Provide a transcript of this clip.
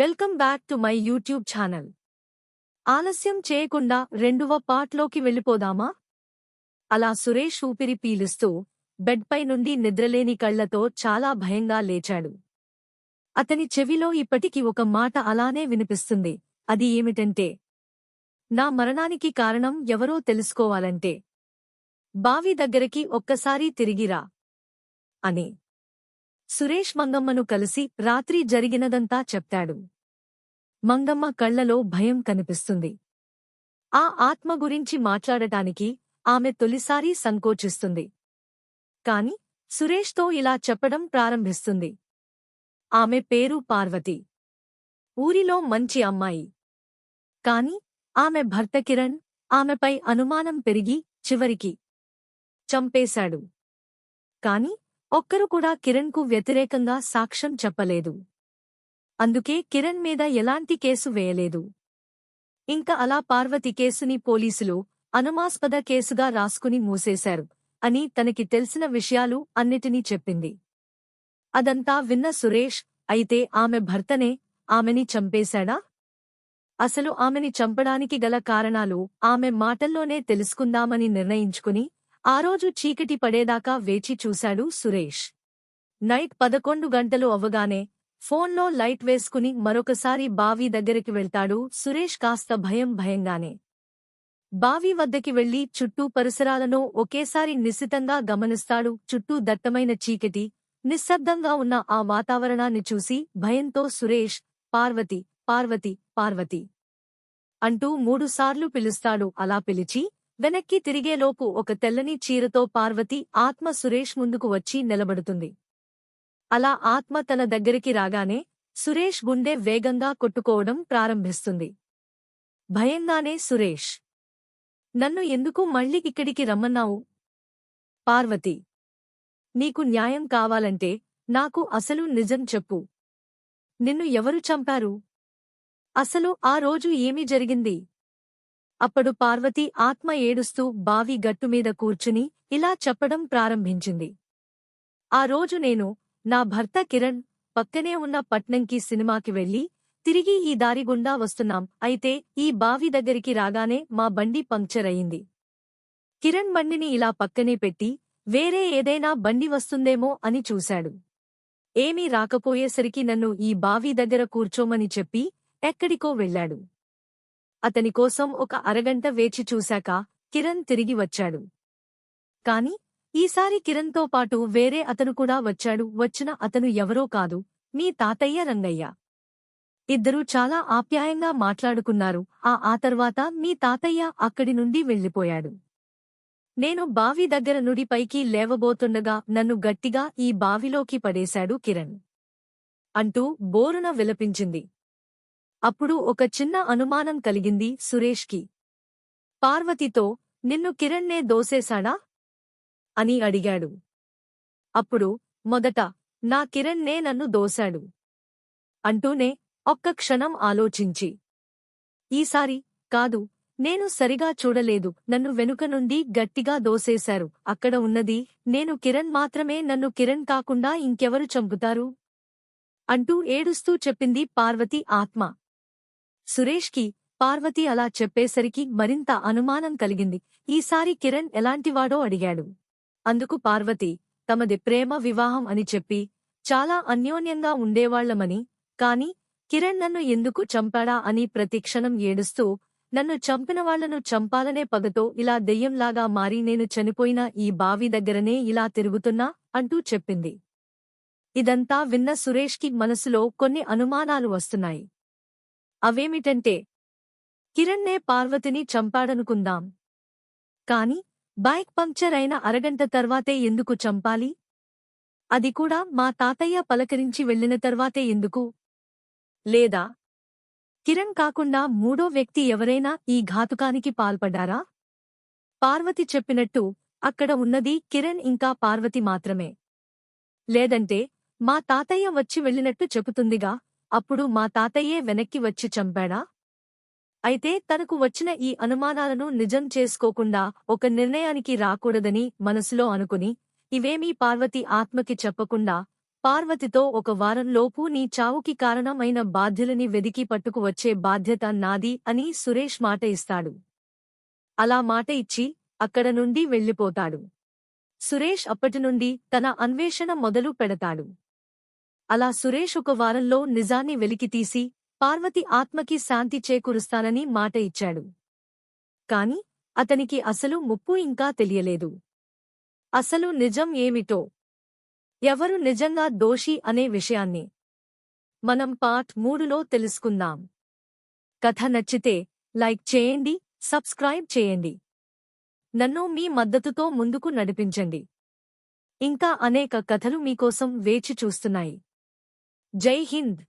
Welcome back to my YouTube channel. ఆలస్యం చేయకుండా రెండవ పార్ట్లోకి వెళ్ళిపోదామా? అలా సురేష్ ఊపిరి పీలుస్తూ బెడ్పై నుండి నిద్రలేని కళ్ళతో చాలా భయంగా లేచాడు. అతని చెవిలో ఇప్పటికి ఒక మాట అలానే వినిపిస్తుంది. అది ఏమిటంటే నా మరణానికి కారణం ఎవరో తెలుసుకోవాలంటే బావి దగ్గరికి ఒక్కసారి తిరిగిరా అని. సురేష్ మంగమ్మను కలిసి రాత్రి జరిగినదంతా చెప్తాడు. మంగమ్మ కళ్ళలో భయం కనిపిస్తుంది. ఆ ఆత్మ గురించి మాట్లాడటానికి ఆమె తొలిసారి సంకోచిస్తుంది. కాని సురేష్తో ఇలా చెప్పడం ప్రారంభిస్తుంది. ఆమె పేరు పార్వతి. ఊరిలో మంచి అమ్మాయి. కాని ఆమె భర్త కిరణ్ ఆమెపై అనుమానం పెరిగి చివరికి చంపేశాడు. కాని ఒక్కరు కూడా కిరణ్కు వ్యతిరేకంగా సాక్ష్యం చెప్పలేదు. అందుకే కిరణ్ మీద ఎలాంటి కేసు వేయలేదు. ఇంకా అలా పార్వతి కేసుని పోలీసులు అనుమాస్పద కేసుగా రాసుకుని మూసేశారు అని తనకి తెలిసిన విషయాలు అన్నిటినీ చెప్పింది. అదంతా విన్న సురేష్ అయితే ఆమె భర్తనే ఆమెని చంపేశాడా? అసలు ఆమెని చంపడానికి గల కారణాలు ఆమె మాటల్లోనే తెలుసుకుందామని నిర్ణయించుకుని ఆ రోజు చీకటి పడేదాకా వేచి చూశాడు సురేష్. నైట్ పదకొండు గంటలు అవ్వగానే ఫోన్లో లైట్ వేసుకుని మరొకసారి బావి దగ్గరికి వెళ్తాడు సురేష్ కాస్త భయం భయంగానే. బావి వద్దకి వెళ్ళి చుట్టూ పరిసరాలను ఒకేసారి నిశితంగా గమనిస్తాడు చుట్టూ దట్టమైన చీకటి నిశ్శబ్దంగా ఉన్న ఆ వాతావరణాన్ని చూసి భయంతో సురేష్ పార్వతి పార్వతి పార్వతి అంటూ మూడుసార్లు పిలుస్తాడు. అలా పిలిచి వెనక్కి తిరిగేలోపు ఒక తెల్లని చీరతో పార్వతి ఆత్మ సురేష్ ముందుకు వచ్చి నిలబడుతుంది. అలా ఆత్మ తన దగ్గరికి రాగానే సురేష్ గుండె వేగంగా కొట్టుకోవడం ప్రారంభిస్తుంది. భయంగానే సురేష్ నన్ను ఎందుకు మళ్ళీ ఇక్కడికి రమ్మన్నావు? పార్వతి నీకు న్యాయం కావాలంటే నాకు అసలు నిజం చెప్పు. నిన్ను ఎవరు చంపారు? అసలు ఆ రోజు ఏమీ జరిగింది? అప్పుడు పార్వతి ఆత్మ ఏడుస్తూ బావి గట్టుమీద కూర్చుని ఇలా చెప్పడం ప్రారంభించింది. ఆ రోజు నేను నా భర్త కిరణ్ పక్కనే ఉన్న పట్నంకి సినిమాకి వెళ్ళి తిరిగి ఈ దారి గుండా వస్తున్నాం. అయితే ఈ బావి దగ్గరికి రాగానే మా బండి పంక్చర్ అయింది. కిరణ్ బండిని ఇలా పక్కనే పెట్టి వేరే ఏదైనా బండి వస్తుందేమో అని చూశాడు. ఏమీ రాకపోయేసరికి నన్ను ఈ బావి దగ్గర కూర్చోమని చెప్పి ఎక్కడికో వెళ్ళాడు. అతని కోసం ఒక అరగంట వేచి చూశాక కిరణ్ తిరిగి వచ్చాడు. కాని ఈసారి కిరణ్తో పాటు వేరే అతను కూడా వచ్చాడు. వచ్చిన అతను ఎవరో కాదు మీ తాతయ్య రంగయ్య. ఇద్దరూ చాలా ఆప్యాయంగా మాట్లాడుకున్నారు. ఆ ఆ తర్వాత మీ తాతయ్య అక్కడి నుండి వెళ్ళిపోయాడు. నేను బావి దగ్గర నుడిపైకి లేవబోతుండగా నన్ను గట్టిగా ఈ బావిలోకి పడేశాడు కిరణ్. అంటూ బోరున విలపించింది. అప్పుడు ఒక చిన్న అనుమానం కలిగింది సురేష్కి. పార్వతితో నిన్ను కిరణ్నే దోసేశాడా? అని అడిగాడు. అప్పుడు మొదట నా కిరణ్నే నన్ను దోశాడు. అంటూనే ఒక్క క్షణం ఆలోచించి. ఈసారి కాదు నేను సరిగా చూడలేదు. నన్ను వెనుక నుండి గట్టిగా దోసేశారు. అక్కడ ఉన్నది నేను కిరణ్ మాత్రమే. నన్ను కిరణ్ కాకుండా ఇంకెవరు చంపుతారు? అంటూ ఏడుస్తూ చెప్పింది పార్వతి ఆత్మ. సురేష్కి పార్వతి అలా చెప్పేసరికి మరింత అనుమానం కలిగింది. ఈసారి కిరణ్ ఎలాంటివాడో అడిగాడు. అందుకు పార్వతి తమది ప్రేమ వివాహం అని చెప్పి చాలా అన్యోన్యంగా ఉండేవాళ్ళమని కాని కిరణ్ నన్ను ఎందుకు చంపాడా అని ప్రతిక్షణం ఏడుస్తూ నన్ను చంపినవాళ్ళను చంపాలనే పగతో ఇలా దెయ్యంలాగా మారి నేను చనిపోయిన ఈ బావి దగ్గరనే ఇలా తిరుగుతున్నా అంటూ చెప్పింది. ఇదంతా విన్న సురేష్కి మనసులో కొన్ని అనుమానాలు వస్తున్నాయి. అవేమిటంటే కిరణ్నే పార్వతిని చంపాడనుకుందాం. కాని బైక్ పంక్చర్ అయిన అరగంట తర్వాతే ఎందుకు చంపాలి? అది కూడా మా తాతయ్య పలకరించి వెళ్ళిన తర్వాతే ఎందుకు? లేదా కిరణ్ కాకుండా మూడో వ్యక్తి ఎవరైనా ఈ ఘాతుకానికి పాల్పడ్డారా? పార్వతి చెప్పినట్టు అక్కడ ఉన్నది కిరణ్ ఇంకా పార్వతి మాత్రమే. లేదంటే మా తాతయ్య వచ్చి వెళ్ళినట్టు చెబుతుందిగా. అప్పుడు మా తాతయ్యే వెనక్కి వచ్చి చంపాడా? అయితే తనకు వచ్చిన ఈ అనుమానాలను నిజం చేసుకోకుండా ఒక నిర్ణయానికి రాకూడదని మనసులో అనుకుని ఇవేమీ పార్వతి ఆత్మకి చెప్పకుండా పార్వతితో ఒక వారంలోపు నీ చావుకి కారణమైన బాధ్యులని వెదికి పట్టుకు వచ్చే బాధ్యత నాది అని సురేష్ మాట ఇస్తాడు. అలా మాట ఇచ్చి అక్కడ నుండి వెళ్ళిపోతాడు. సురేష్ అప్పటినుండి తన అన్వేషణ మొదలు పెడతాడు. అలా సురేష్ ఒక వారంలో నిజాన్ని వెలికితీసి పార్వతి ఆత్మకి శాంతి చేకూరుస్తానని మాట ఇచ్చాడు. కాని అతనికి అసలు ముప్పు ఇంకా తెలియలేదు. అసలు నిజం ఏమిటో? ఎవరు నిజంగా దోషి అనే విషయాన్ని మనం పార్ట్ మూడులో తెలుసుకుందాం. కథ నచ్చితే లైక్ చేయండి సబ్స్క్రైబ్ చేయండి. నన్ను మీ మద్దతుతో ముందుకు నడిపించండి. ఇంకా అనేక కథలు మీకోసం వేచి చూస్తున్నాయి. जय हिंद।